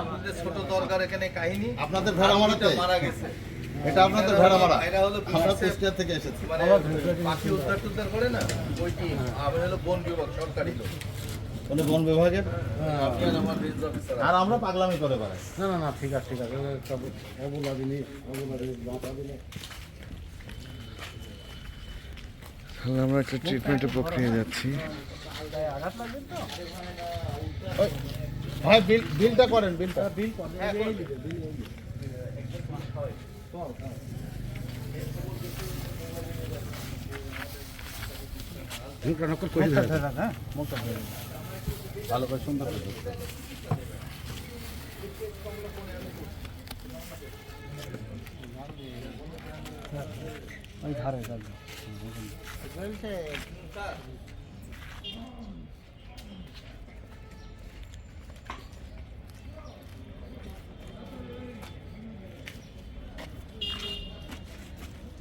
আপনাদের ছোট দরকার এখানে কাহিনী। আপনাদের ভেড়া মারাতে? মারা গেছে। এটা আপনাদের ভেড়া মারা। এটা হলো আমরা কুষ্টিয়া থেকে এসেছি। মানে পাখি উদ্ধার টুদ্ধার করে না? ওই আমি হলো বন বিভাগ সরকারি লোক। উনি বন বিভাগের? আপনি আর আমার রেঞ্জ অফিসার আর আমরা পাগলামি করে বেড়াই। না না না ঠিক আছে ঠিক আছে। অবুলা দিনই অবুলা দিলে। তাহলে আমরা একটা ট্রিটমেন্টের প্রক্রিয়া যাচ্ছি। ভাই বিল বিলটা করেন বিলটা। বিল কর এই দিবে বিল এই দিবে মুখটা নকল করে ধরে হ্যাঁ মুখটা ভালো করে সুন্দর করে ধরতে হবে। ওই ধারে যাবে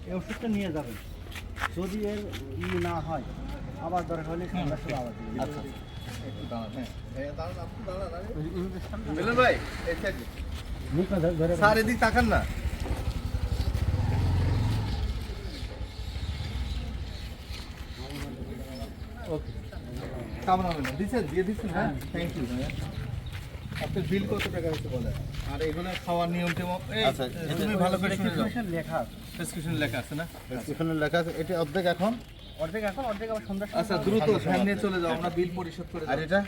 এই ওষুধটা নিয়ে যাবেন যদি এর ই না হয় আবার দরকার হলে আবার দিবেন। আচ্ছা হ্যাঁ। মিলন ভাই স্যার এদিক তাকান না ওকে কামড়া হবে না দিচ্ছেন দিয়ে দিচ্ছেন হ্যাঁ থ্যাংক ইউ ভাইয়া আপনার বিল কত টাকা হচ্ছে বলে আর এগুলো খাওয়ার নিয়ম আচ্ছা, তুমি ভালো করে লেখা প্রেসক্রিপশন লেখা আছে না এখানে লেখা আছে এটা অর্ধেক এখন অর্ধেক এখন অর্ধেক আবার সন্ধ্যা আচ্ছা দ্রুত সামনে চলে যাও আমরা বিল পরিশোধ করে আর এটা?